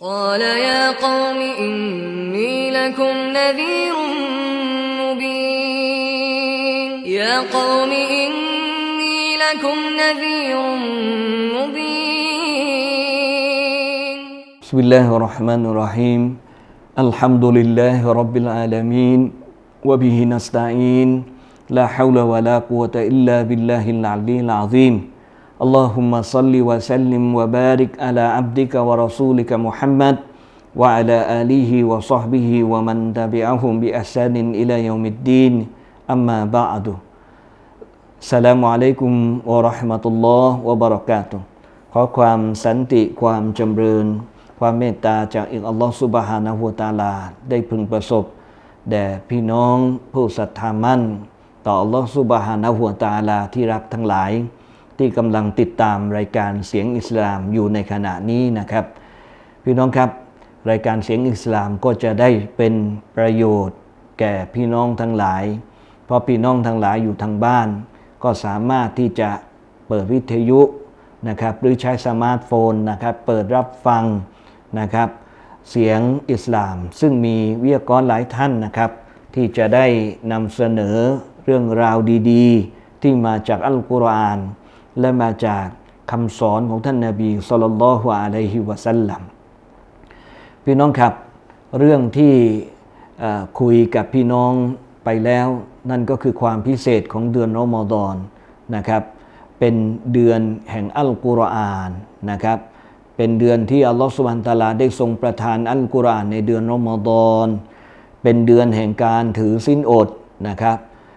قال يا قوم إني لكم نذير مبين. يا قوم إني لكم نذير مبين. بسم الله الرحمن الرحيم. الحمد لله رب العالمين وبه نستعين. لا حول ولا قوة إلا بالله العلي العظيم. اللهم صل وسلم وبارك على عبدك ورسولك محمد وعلى آله وصحبه ومن تبعهم بإحسان إلى يوم الدين أما بعد สลามุอะลัยกุมวะเราะห์มะตุลลอฮ์วะบะเราะกาตุฮ์ขอความสันติความจำเริญ ความเมตตาจากอิอัลลอฮ์ซุบฮานะฮูวะตะอาลา ได้พึงประสบ แด่พี่น้องผู้ศรัทธามั่น ต่ออัลลอฮ์ซุบฮานะฮูวะตะอาลาที่รักทั้งหลาย ที่กำลังติดตามรายการเสียงอิสลามอยู่ในขณะนี้นะครับ พี่น้องครับ รายการเสียงอิสลามก็จะได้เป็นประโยชน์ แก่พี่น้องทั้งหลาย เพราะพี่น้องทั้งหลายอยู่ทางบ้าน ก็สามารถที่จะเปิดวิทยุนะครับหรือใช้สมาร์ทโฟนนะครับเปิดรับฟังนะครับเสียงอิสลาม ซึ่งมีวิทยากรหลายท่านนะครับ ที่จะได้นำเสนอเรื่องราวดี ๆ ที่มาจากอัลกุรอาน และมาจากคำสอนของท่านนาบีสุลต่านละฮ์อะลัยฮิวะสัลลัมพี่น้องครับ เรื่องที่คุยกับพี่น้องไปแล้ว นั่นก็คือความพิเศษของเดือนรอมฎอนนะครับ เป็นเดือนแห่งอัลกุรอานนะครับ เป็นเดือนที่อัลลอฮฺสุบฮานตะอาลาได้ทรงประทานอัลกุรอานในเดือนรอมฎอนเป็นเดือนแห่งการถือสิ้นอดนะครับ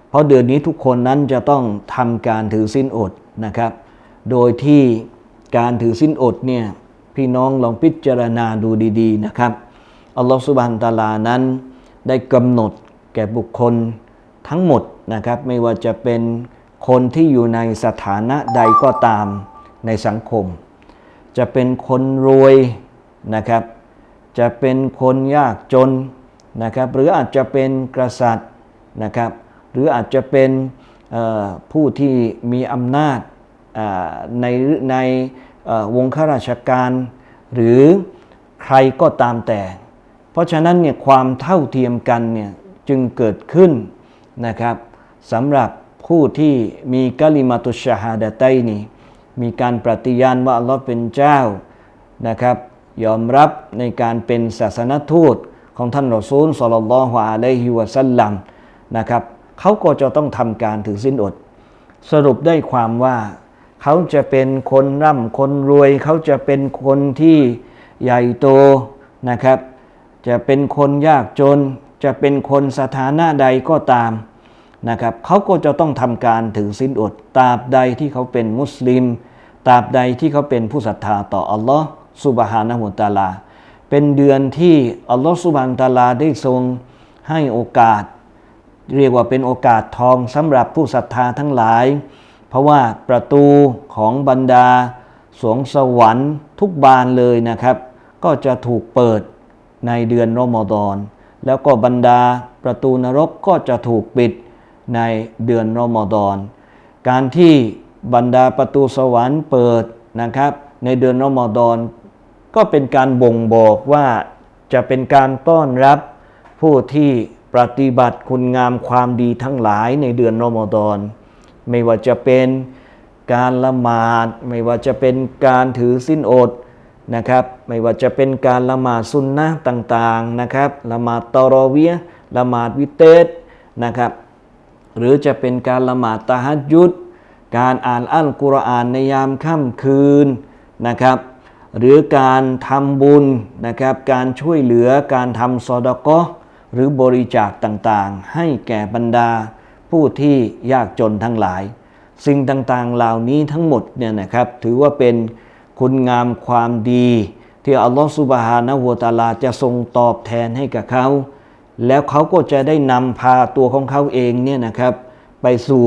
เพราะเดือนนี้ทุกคนนั้นจะต้องทำการถือสิ้นอด นะครับ โดยที่การถือสิ้นอดเนี่ยพี่น้องลองพิจารณาดูดีๆนะครับอัลลอฮฺสุบฮานตาลานั้นได้กำหนดแก่บุคคลทั้งหมดนะครับ ไม่ว่าจะเป็นคนที่อยู่ในสถานะใดก็ตามในสังคม จะเป็นคนรวยนะครับ จะเป็นคนยากจนนะครับ หรืออาจจะเป็นกษัตริย์นะครับ หรืออาจจะเป็น ผู้ที่มีอำนาจในในวงข้าราชการ หรือใครก็ตามแต่ เพราะฉะนั้นเนี่ยความเท่าเทียมกันเนี่ยจึงเกิดขึ้นนะครับสำหรับผู้ที่มีกะลิมาตุชฮาดะไตนี่มีการปฏิญาณว่าอัลลอฮ์เป็นเจ้านะครับ ยอมรับในการเป็นศาสนทูตของท่านรอซูลสลลัลลอฮุอะลัยฮิวะสัลลัมนะครับ เขาก็จะต้องทำการถือสิ้นอด สรุปได้ความว่า เขาจะเป็นคนร่ำคนรวย เขาจะเป็นคนที่ใหญ่โตนะครับ จะเป็นคนยากจน จะเป็นคนสถานะใดก็ตามนะครับเขาก็จะต้องทำการถือศีลอดตราบใดที่เขาเป็นมุสลิมตราบใดที่เขาเป็นผู้ศรัทธาต่ออัลลอฮ์สุบฮานะฮุตาลา เป็นเดือนที่อัลลอฮ์สุบฮานตาลาได้ทรงให้โอกาส เรียกว่าเป็นโอกาสทองสำหรับผู้ศรัทธาทั้งหลาย เพราะว่าประตูของบรรดา สวงสวรรค์ทุกบานเลยนะครับ ก็จะถูกเปิดในเดือนรอมฎอน แล้วก็บรรดาประตูนรกก็จะถูกปิดในเดือนรอมฎอน การที่บรรดาประตูสวรรค์เปิดนะครับ ในเดือนรอมฎอนก็เป็นการบ่งบอกว่าจะเป็นการต้อนรับผู้ที่ ปฏิบัติคุณงามความดีทั้งหลายในเดือนรอมฎอนไม่ว่าจะเป็นการละหมาด ไม่ว่าจะเป็นการถือสิ้นอดนะครับ ไม่ว่าจะเป็นการละหมาดซุนนะต่างๆนะครับ ละหมาดตอรอเวียะละหมาดวิเตสนะครับ หรือจะเป็นการละหมาดตะฮัจยุดการอ่านอัลกุรอานในยามค่ำคืนนะครับ หรือการทำบุญนะครับ การช่วยเหลือการทำซอดกาะ หรือบริจาคต่างๆ ให้แก่บรรดา ผู้ที่ยากจนทั้งหลาย สิ่งต่างๆเหล่านี้ทั้งหมดเนี่ยนะครับถือว่าเป็นคุณงามความดี ที่อัลลอฮฺสุบฮานะฮูวตาลาจะทรงตอบแทนให้กับเขา แล้วเขาก็จะได้นำพาตัวของเขาเองเนี่ยนะครับไปสู่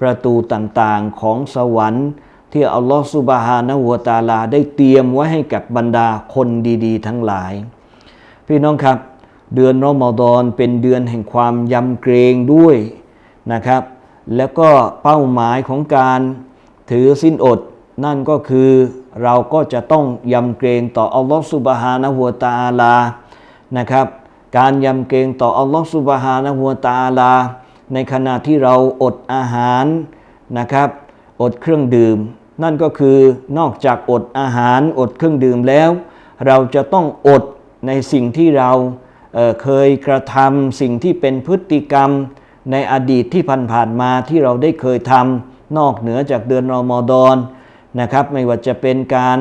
ประตูต่างๆของสวรรค์ที่อัลลอฮฺสุบฮานะฮูวตาลาได้เตรียมไว้ให้กับบรรดาคนดี ๆ ทั้งหลาย พี่น้องครับ เดือนรอมฎอนเป็นเดือนแห่งความยำเกรงด้วยนะครับ แล้วก็เป้าหมายของการถือสิ้นอด นั่นก็คือเราก็จะต้องยำเกรงต่ออัลลอฮฺสุบฮานะฮัวตาลานะครับ การยำเกรงต่ออัลลอฮฺสุบฮานะฮัวตาลา ในขณะที่เราอดอาหารนะครับ อดเครื่องดื่ม นั่นก็คือนอกจากอดอาหารอดเครื่องดื่มแล้ว เราจะต้องอดในสิ่งที่เรา เเคยกระทำสิ่งที่เป็นพฤติกรรมในอดีตที่ผ่านๆมาที่เราได้เคยทำนอกเหนือจากเดือนรอมฎอนนะครับ ไม่ว่าจะเป็นการ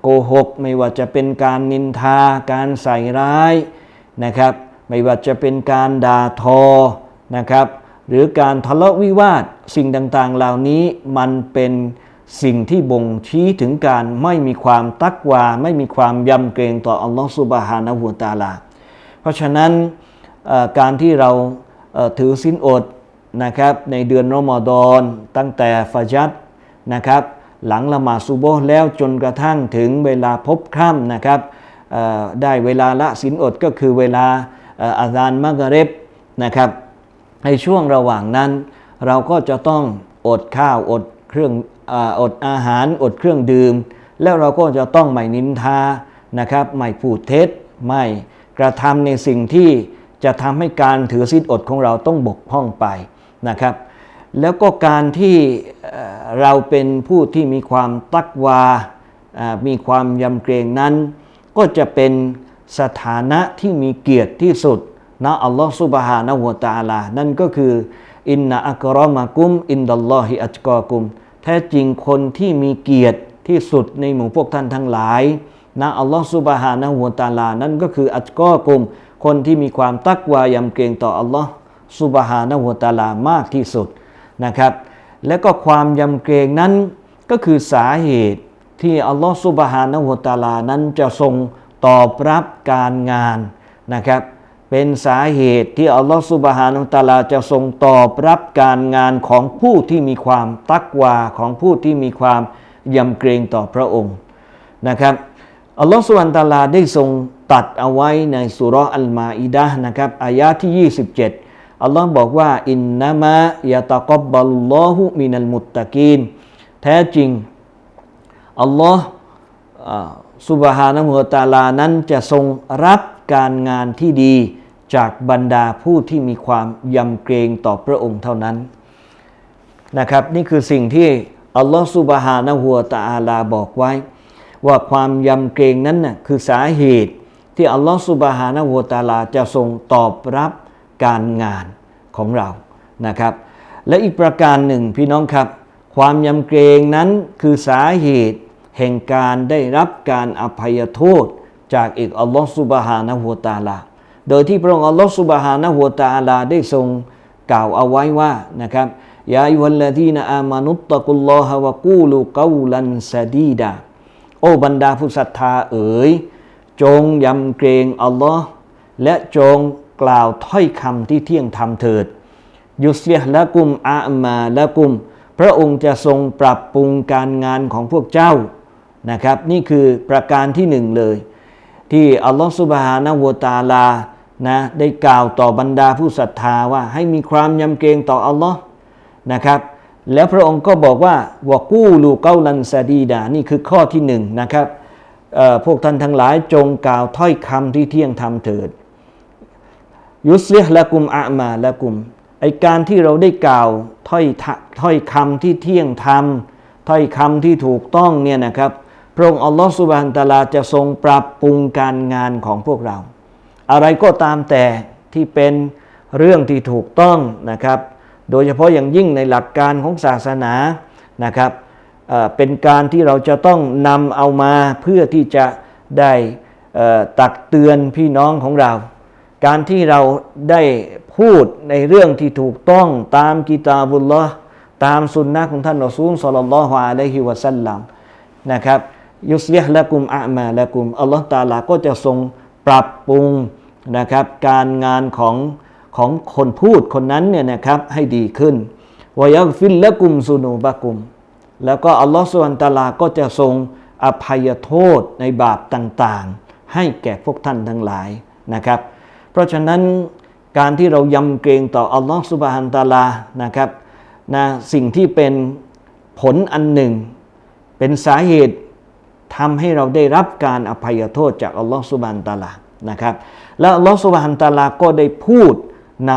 โกหก ไม่ว่าจะเป็นการนินทา การใส่ร้ายนะครับ ไม่ว่าจะเป็นการด่าทอนะครับ หรือการทะเลาะวิวาทสิ่งต่างๆ เหล่านี้มันเป็นสิ่งที่บ่งชี้ถึงการไม่มีความตักวา ไม่มีความยำเกรงต่ออัลลอฮฺสุบฮานะฮูวตาลา ราะฉะนั้นการที่เราถือศีลอดนะครับในเดือนรอมฎอนตั้งแต่ฟาจัดนะครับหลังละหมาดซุโบแล้วจนกระทั่งถึงเวลาพบค่ำนะครับได้เวลาละศีลอดก็คือเวลาอ่าซานมักริบนะครับในช่วงระหว่างนั้น เราก็จะต้องอดข้าวอดเครื่องออดอาหารอดเครื่องดื่ม แล้วเราก็จะต้องไม่นินทานะครับไม่พูดเท็จไม่ กระทำในสิ่งที่จะทำให้การถือศีลอดของเราต้องบกพร่องไปนะครับ แล้วก็การที่เราเป็นผู้ที่มีความตักวา มีความยำเกรงนั้น ก็จะเป็นสถานะที่มีเกียรติที่สุดนะอัลลอฮฺสุบฮานะฮูวตาลา นั่นก็คืออินนะอักรอมะกุม อินดัลลอฮิอัจกอกุม แท้จริงคนที่มีเกียรติที่สุดในหมู่พวกท่านทั้งหลาย นะอัลลอฮฺสุบฮานะฮูวะตาลา นั่นก็คืออัจกอกุม คนที่มีความตักวายำเกรงต่ออัลลอฮฺสุบฮานะฮูวะตาลามากที่สุดนะครับ และก็ความยำเกรงนั้นก็คือสาเหตุที่อัลลอฮฺสุบฮานะฮูวะตาลานั้นจะทรงตอบรับการงานนะครับ เป็นสาเหตุที่อัลลอฮฺสุบฮานะฮูวะตาลาจะทรงตอบรับการงานของผู้ที่มีความตักวาของผู้ที่มีความยำเกรงต่อพระองค์นะครับ อัลลอฮฺสุบานตะอาลาได้ทรงตัดเอาไว้ในสุร์อัลมาอิดะนะครับอายะที่ 27 อัลลอฮ์บอกว่า อินนามะยะตะกบบัลลอฮุมินัลมุตตะกีน แท้จริง อัลลอฮ์สุบฮานะฮูวตะอาลานั้นจะทรงรับการงานที่ดีจากบรรดาผู้ที่มีความยำเกรงต่อพระองค์เท่านั้นนะครับ นี่คือสิ่งที่อัลลอฮ์สุบฮานะฮูวตะอาลาบอกไว้ ว่าความยำเกรงนั้นน่ะคือสาเหตุที่อัลลอฮ์สุบฮานะฮูตาลาจะทรงตอบรับการงานของเรานะครับ และอีกประการหนึ่งพี่น้องครับ ความยำเกรงนั้นคือสาเหตุแห่งการได้รับการอภัยโทษจากอีกอัลลอฮ์สุบฮานะฮูตาลา โดยที่พระองค์อัลลอฮ์สุบฮานะฮูตาลาได้ทรงกล่าวเอาไว้ว่านะครับยาอิวัลลดีนอามานุตตะกุลลอฮะวะกูลูกาลันซาดีดา โอ้บรรดาผู้ศรัทธาเอ๋ย จงยำเกรงอัลลอฮ์และจงกล่าวถ้อยคำที่เที่ยงธรรมเถิด ยุสเลียละกุมอามาละกุม พระองค์จะทรงปรับปรุงการงานของพวกเจ้านะครับ นี่คือประการที่หนึ่งเลย ที่อัลลอฮฺสุบฮานะวตาลานะได้กล่าวต่อบรรดาผู้ศรัทธาว่าให้มีความยำเกรงต่ออัลลอฮ์นะครับ แล้วพระองค์ก็บอกว่าวกู้ลูเกาลันซาดีดานี่คือข้อที่หนึ่งนะครับพวกท่านทั้งหลายจงกล่าวถ้อยคำที่เที่ยงธรรมเถิด ยุสเลิฮละกุมอามาละกุมไอการที่เราได้กล่าวถ้อยถ้อยคำที่เที่ยงธรรมถ้อยคำที่ถูกต้องเนี่ยนะครับพระองค์อัลลอฮฺสุบฮานตาลาจะทรงปรับปรุงการงานของพวกเรา อะไรก็ตามแต่ที่เป็นเรื่องที่ถูกต้องนะครับ โดยเฉพาะอย่างยิ่งในหลักการของศาสนานะครับเป็นการที่เราจะต้องนำเอามาเพื่อที่จะได้ตักเตือนพี่น้องของเรา การที่เราได้พูดในเรื่องที่ถูกต้องตามกิตาบุลลอฮ์ตามสุนนะของท่านรอซูลศ็อลลัลลอฮุอะลัยฮิวะสัลลัมนะครับยุสลิฮละกุมอามาละกุมอัลลอฮ์ตาลาก็จะทรงปรับปรุงนะครับการงานของ ของคนพูดคนนั้นเนี่ยนะครับให้ดีขึ้นวายักฟิลละกุมซุนูบะกุม แล้วก็อัลลอฮ์สุบานตาลาก็จะทรงอภัยโทษในบาปต่างๆ ให้แก่พวกท่านทั้งหลายนะครับ เพราะฉะนั้นการที่เรายำเกรงต่ออัลลอฮ์สุบฮานตาลานะครับนะสิ่งที่เป็นผลอันหนึ่ง เป็นสาเหตุทำให้เราได้รับการอภัยโทษจากอัลลอฮฺสุบานตาลานะครับแล้วอัลลอฮฺสุบานตาลาก็ได้พูด ใน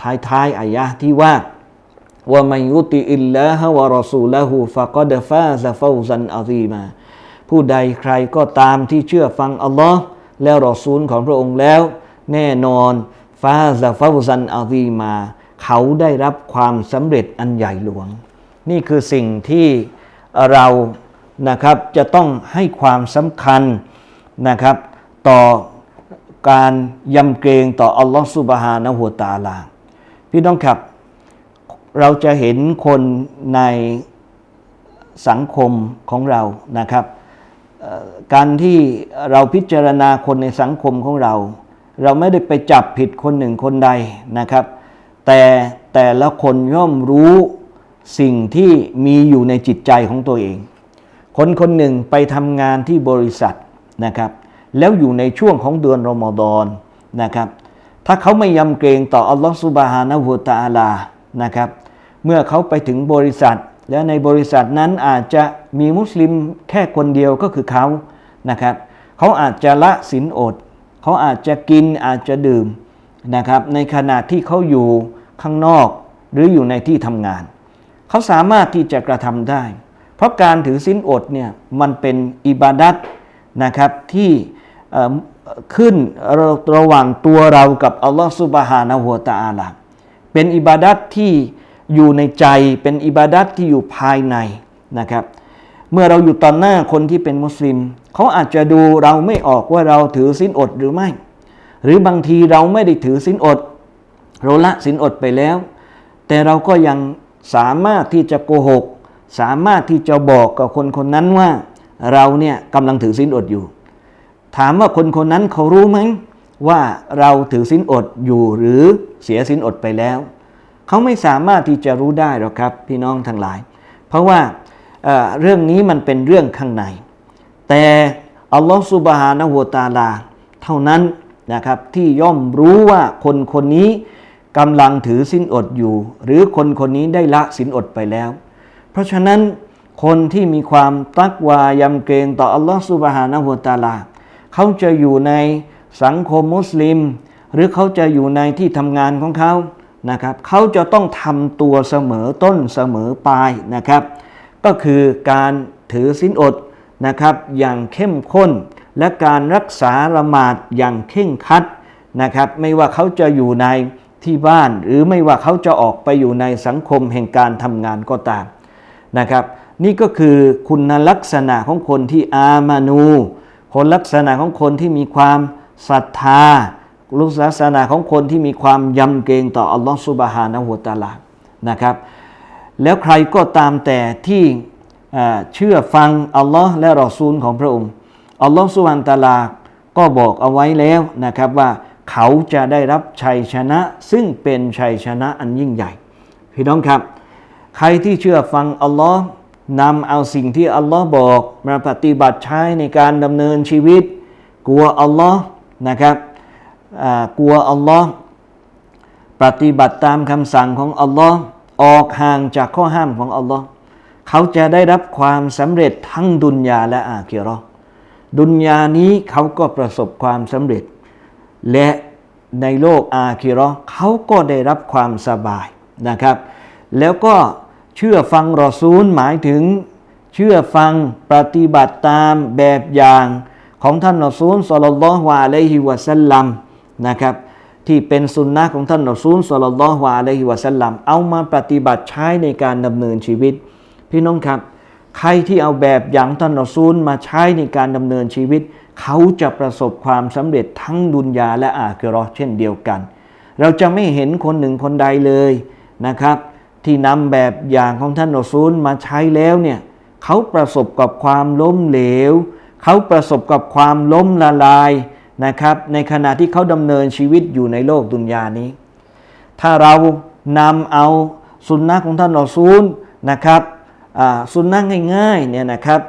ท้ายๆอายะที่ว่าว่ามันยุติอิลลาฮะวะรอซูละหูฟะกอดฟาซะฟาซันอาซีมา ผู้ใดใครก็ตามที่เชื่อฟังอัลลอฮ์แล้วรอซูลของพระองค์แล้ว แน่นอนฟาซะฟาซันอาซีมา เขาได้รับความสำเร็จอันใหญ่หลวง นี่คือสิ่งที่เรานะครับจะต้องให้ความสำคัญนะครับ ต่อ การยำเกรงต่ออัลลอฮฺสุบฮานะฮูวตาลา พี่น้องครับ เราจะเห็นคนในสังคมของเรานะครับ การที่เราพิจารณาคนในสังคมของเรา เราไม่ได้ไปจับผิดคนหนึ่งคนใดนะครับ แต่แต่ละคนย่อมรู้สิ่งที่มีอยู่ในจิตใจของตัวเอง คนคนหนึ่งไปทำงานที่บริษัทนะครับ แล้วอยู่ในช่วงของเดือนรอมฎอนนะครับ ถ้าเขาไม่ยำเกรงต่ออัลลอฮฺสุบฮานะฮูวะตะอาลานะครับ เมื่อเขาไปถึงบริษัท แล้วในบริษัทนั้นอาจจะมีมุสลิมแค่คนเดียวก็คือเขานะครับ เขาอาจจะละศีลอด เขาอาจจะกินอาจจะดื่มนะครับ ในขณะที่เขาอยู่ข้างนอกหรืออยู่ในที่ทำงาน เขาสามารถที่จะกระทำได้ เพราะการถือศีลอดเนี่ยมันเป็นอิบาดัตนะครับที่ ขึ้นระระหว่างตัวเรากับอัลลอฮฺสุบฮานะฮูวตะอาลาเป็นอิบาดัตที่อยู่ในใจเป็นอิบาดัตที่อยู่ภายในนะครับ เมื่อเราอยู่ต่อหน้าคนที่เป็นมุสลิม เขาอาจจะดูเราไม่ออกว่าเราถือศีลอดหรือไม่ หรือบางทีเราไม่ได้ถือศีลอด เราละศีลอดไปแล้ว แต่เราก็ยังสามารถที่จะโกหก สามารถที่จะบอกกับคนคนนั้นว่า เราเนี่ยกำลังถือศีลอดอยู่ ถามว่าคนคนนั้นเขารู้ไหมว่าเราถือศีลอดอยู่หรือเสียศีลอดไปแล้ว เขาไม่สามารถที่จะรู้ได้หรอกครับพี่น้องทั้งหลาย เพราะว่าเเรื่องนี้มันเป็นเรื่องข้างใน แต่อัลลอฮฺสุบฮานะฮูวตาลา เท่านั้นนะครับที่ย่อมรู้ว่าคนคนนี้กำลังถือศีลอดอยู่ หรือคนคนนี้ได้ละศีลอดไปแล้ว เพราะฉะนั้นคนที่มีความตักวายำเกรงต่ออัลลอฮฺสุบฮานะฮูวตาลา เขาจะอยู่ในสังคมมุสลิม หรือเขาจะอยู่ในที่ทำงานของเขานะครับเขาจะต้องทำตัวเสมอต้นเสมอปลายนะครับ ก็คือการถือศีลอดนะครับอย่างเข้มข้น และการรักษาละหมาดอย่างเข่งคัดนะครับ ไม่ว่าเขาจะอยู่ในที่บ้าน หรือไม่ว่าเขาจะออกไปอยู่ในสังคมแห่งการทำงานก็ตามนะครับ นี่ก็คือคุณลักษณะของคนที่อามานู คนลักษณะของคนที่มีความศรัทธาลักษณะของคนที่มีความยำเกรงต่ออัลลอฮฺสุบฮานะฮูวะตาลานะครับ แล้วใครก็ตามแต่ที่เชื่อฟังอัลลอฮ์และรอซูลของพระองค์อัลลอฮ์สุบฮานตะอาลาก็บอกเอาไว้แล้วนะครับว่าเขาจะได้รับชัยชนะ ซึ่งเป็นชัยชนะอันยิ่งใหญ่ พี่น้องครับ ใครที่เชื่อฟังอัลลอฮ์ นำเอาสิ่งที่อัลลอฮ์บอกมาปฏิบัติใช้ในการดำเนินชีวิต กลัวอัลลอฮ์นะครับกลัวอัลลอฮ์ปฏิบัติตามคำสั่งของอัลลอฮ์ออกห่างจากข้อห้ามของอัลลอฮ์เขาจะได้รับความสำเร็จทั้งดุนยาและอาคิราะห์ดุนยานี้เขาก็ประสบความสำเร็จ และในโลกอาคิราะห์เขาก็ได้รับความสบายนะครับ แล้วก็ ชื่อฟังรอซูลหมายถึง เชื่อฟังปฏิบัติตามแบบอย่างของท่านรอซูลสลลัลลอฮุอะลัยฮิวะสัลลัมนะครับที่เป็นสุนนะของท่านรอซูลสลลัลลอฮุอะลัยฮิวะสัลลัมเอามาปฏิบัติใช้ในการดำเนินชีวิต พี่น้องครับ ใครที่เอาแบบอย่างท่านรอซูลมาใช้ในการดำเนินชีวิต เขาจะประสบความสำเร็จทั้งดุนยาและอาคิราะห์เช่นเดียวกัน เราจะไม่เห็นคนหนึ่งคนใดเลยนะครับ ที่นำแบบอย่างของท่านรอซูลมาใช้แล้วเนี่ยเขาประสบกับความล้มเหลว เขาประสบกับความล้มละลายนะครับ ในขณะที่เขาดำเนินชีวิตอยู่ในโลกดุนยานี้ ถ้าเรานำเอาสุนนะของท่านรอซูลนะครับสุนนะง่ายๆเนี่ยนะครับ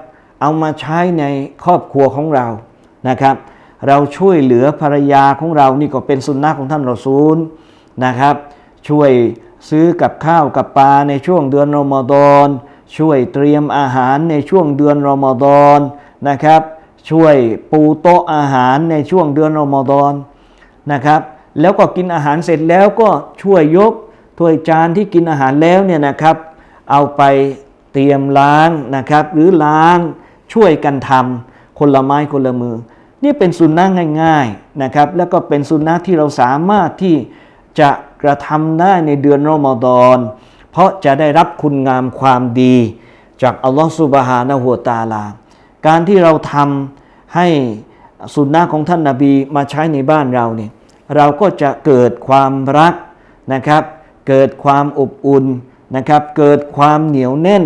เอามาใช้ในครอบครัวของเรานะครับ เราช่วยเหลือภรรยาของเรานี่ก็เป็นสุนนะของท่านรอซูลนะครับ ช่วย ซื้อกับข้าวกับปลาในช่วงเดือนรอมฎอนช่วยเตรียมอาหารในช่วงเดือนรอมฎอนนะครับ ช่วยปูโต๊ะอาหารในช่วงเดือนรอมฎอนนะครับ แล้วก็กินอาหารเสร็จแล้วก็ช่วยยกถ้วยจานที่กินอาหารแล้วเนี่ยนะครับ เอาไปเตรียมล้างนะครับ หรือล้างช่วยกันทำคนละไม้คนละมือ นี่เป็นสุนนะง่าย ๆนะครับ แล้วก็เป็นสุนนะที่เราสามารถที่จะ กระทำได้ในเดือนรอมฎอนเพราะจะได้รับคุณงามความดี จากอัลลอฮฺสุบฮานะฮูวตาลา การที่เราทำให้สุนนะของท่านนาบีมาใช้ในบ้านเราเนี่ยเราก็จะเกิดความรักนะครับ เกิดความอบอุ่นนะครับ เกิดความเหนียวแน่น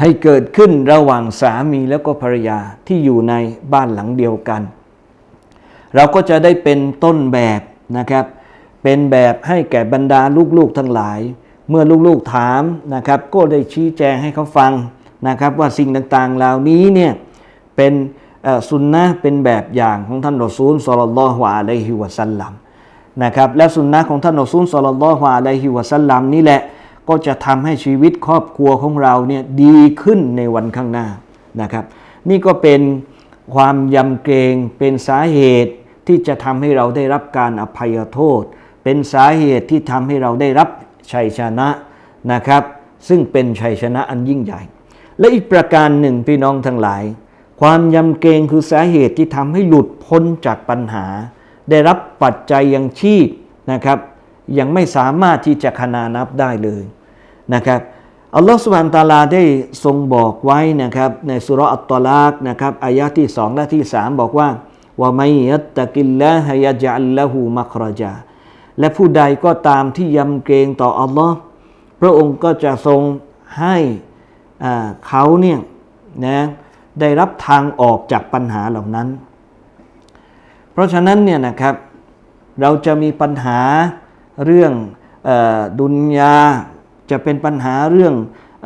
ให้เกิดขึ้นระหว่างสามีแล้วก็ภรรยาที่อยู่ในบ้านหลังเดียวกัน เราก็จะได้เป็นต้นแบบนะครับ เป็นแบบให้แก่บรรดาลูกๆทั้งหลาย เมื่อลูกๆถามนะครับ ก็ได้ชี้แจงให้เขาฟังนะครับ ว่าสิ่งต่างๆเหล่านี้เนี่ยเป็นสุนนะเป็นแบบอย่างของท่านรอซูลสลลัลลอฮุอะลัยฮิวะสัลลัมนะครับและสุนนะของท่านรอซูลสลลัลลอฮุอะลัยฮิวะสัลลัมนี่แหละก็จะทำให้ชีวิตครอบครัวของเราเนี่ยดีขึ้นในวันข้างหน้านะครับ นี่ก็เป็นความยำเกรงเป็นสาเหตุที่จะทำให้เราได้รับการอภัยโทษ เป็นสาเหตุที่ทำให้เราได้รับชัยชนะนะครับ ซึ่งเป็นชัยชนะอันยิ่งใหญ่ และอีกประการหนึ่งพี่น้องทั้งหลาย ความยำเกรงคือสาเหตุที่ทำให้หลุดพ้นจากปัญหา ได้รับปัจจัยยังชีพนะครับ ยังไม่สามารถที่จะขนานับได้เลยนะครับอัลลอฮฺสุบานตาลาได้ทรงบอกไว้นะครับ ในสุรอัตตอลากนะครับอายะที่สองและที่สามบอกว่าว่าไม่ยัตตะกิลละฮยะจัลละหูมัครจา และผู้ใดก็ตามที่ยำเกรงต่ออัลลอฮ์พระองค์ก็จะทรงให้เขาเนี่ยนะได้รับทางออกจากปัญหาเหล่านั้น เพราะฉะนั้นเนี่ยนะครับเราจะมีปัญหาเรื่องอดุนยา จะเป็นปัญหาเรื่อง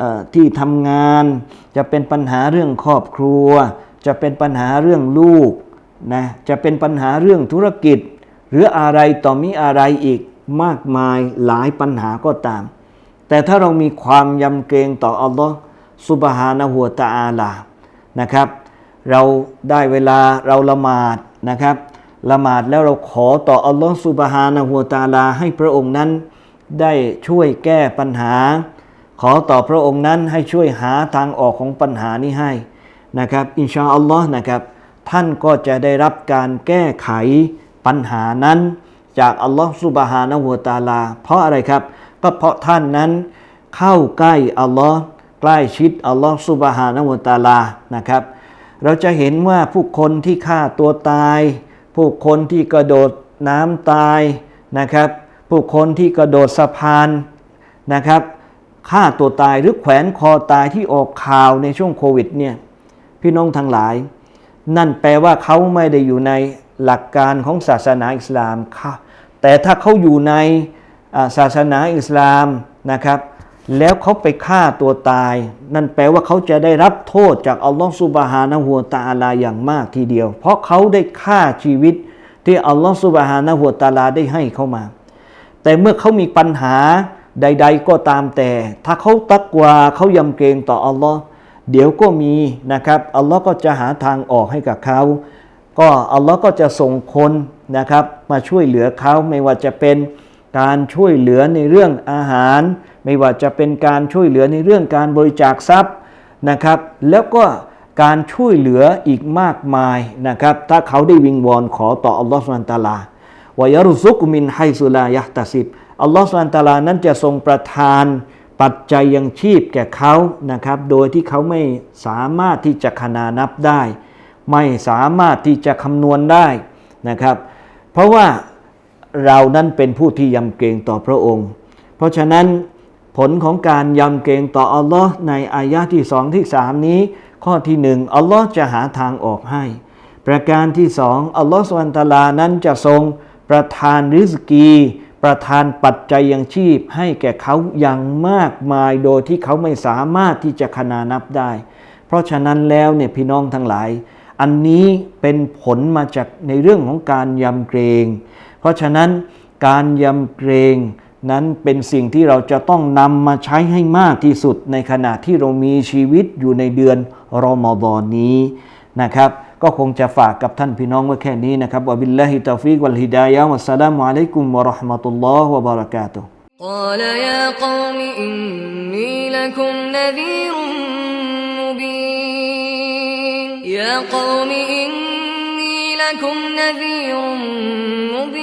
อที่ทำงาน จะเป็นปัญหาเรื่องครอบครัว จะเป็นปัญหาเรื่องลูกนะจะเป็นปัญหาเรื่องธุรกิจ หรืออะไรต่อมีอะไรอีกมากมายหลายปัญหาก็ตาม แต่ถ้าเรามีความยำเกรงต่ออัลลอฮ์สุบฮานะฮัวตะอาลานะครับ เราได้เวลาเราละหมาดนะครับละหมาดแล้วเราขอต่ออัลลอฮ์สุบฮานะฮัวตาลา ให้พระองค์นั้น ได้ช่วยแก้ปัญหา ขอต่อพระองค์นั้นให้ช่วยหาทางออกของปัญหานี้ให้นะครับ อินชาอัลลอฮ์นะครับ ท่านก็จะได้รับการแก้ไข ปัญหานั้นจากอัลลอฮ์สุบฮานะฮูวตาลา เพราะอะไรครับ ก็เพราะท่านนั้นเข้าใกล้อัลลอฮ์ใกล้ชิดอัลลอฮ์สุบฮานะฮูวตาลานะครับ เราจะเห็นว่าผู้คนที่ฆ่าตัวตาย ผู้คนที่กระโดดน้ำตายนะครับ ผู้คนที่กระโดดสะพานนะครับฆ่าตัวตายหรือแขวนคอตายที่ออกข่าวในช่วงโควิดเนี่ยพี่น้องทั้งหลาย นั่นแปลว่าเขาไม่ได้อยู่ใน หลักการของศาสนาอิสลามค่ะแต่ถ้าเขาอยู่ในศาสนาอิสลามนะครับ แล้วเขาไปฆ่าตัวตาย นั่นแปลว่าเขาจะได้รับโทษจากอัลลอฮฺสุบฮานะฮูวตาลาอย่างมากทีเดียว เพราะเขาได้ฆ่าชีวิตที่อัลลอฮฺสุบฮานะฮูวตาลาได้ให้เขามา แต่เมื่อเขามีปัญหาใด ๆ ก็ตามแต่ ถ้าเขาตักวาเขายำเกรงต่ออัลลอฮ์เดี๋ยวก็มีนะครับอัลลอฮ์ก็จะหาทางออกให้กับเขา ก็อัลลอฮ์ก็จะส่งคนนะครับมาช่วยเหลือเขาไม่ว่าจะเป็นการช่วยเหลือในเรื่องอาหาร ไม่ว่าจะเป็นการช่วยเหลือในเรื่องการบริจาคทรัพย์นะครับ แล้วก็การช่วยเหลืออีกมากมายนะครับ ถ้าเขาได้วิงวอนขอต่ออัลลอฮ์สุบฮานะฮูวะตาลาวายรุซุกมินไฮสุลายะตาสิบอัลลอฮฺสุลตาลานั้นจะทรงประทานปัจจัยยังชีพแก่เขานะครับ โดยที่เขาไม่สามารถที่จะขนานับได้ ไม่สามารถที่จะคำนวณได้นะครับ เพราะว่าเรานั้นเป็นผู้ที่ยำเกรงต่อพระองค์ เพราะฉะนั้นผลของการยำเกรงต่ออัลลอฮ์ในอายะที่สองที่สามนี้ ข้อที่หนึ่งอัลลอฮ์จะหาทางออกให้ ประการที่สองอัลลอฮ์สุลตาลานั้นจะทรงประทานริสกี ประทานปัจจัยยังชีพ ให้แก่เขาอย่างมากมายโดยที่เขาไม่สามารถที่จะขนานับได้ เพราะฉะนั้นแล้วเนี่ยพี่น้องทั้งหลาย อันนี้เป็นผลมาจากในเรื่องของการยำเกรง เพราะฉะนั้นการยำเกรง นั้นเป็นสิ่งที่เราจะต้องนำมาใช้ให้มากที่สุดในขณะที่เรามีชีวิตอยู่ในเดือนรอมฎอนนี้นะครับ ก็คงจะฝากกับท่านพี่น้องไว้แค่นี้นะครับวะบิลลาฮิตาฟิกวัลฮิดายะวัสสลามุอะลัยกุมวะเราะห์มะตุลลอฮ์วะบะเราะกาตุฮ์ قال يا قوم إني لكم نذير مبين يا قوم إني لكم نذير مبين.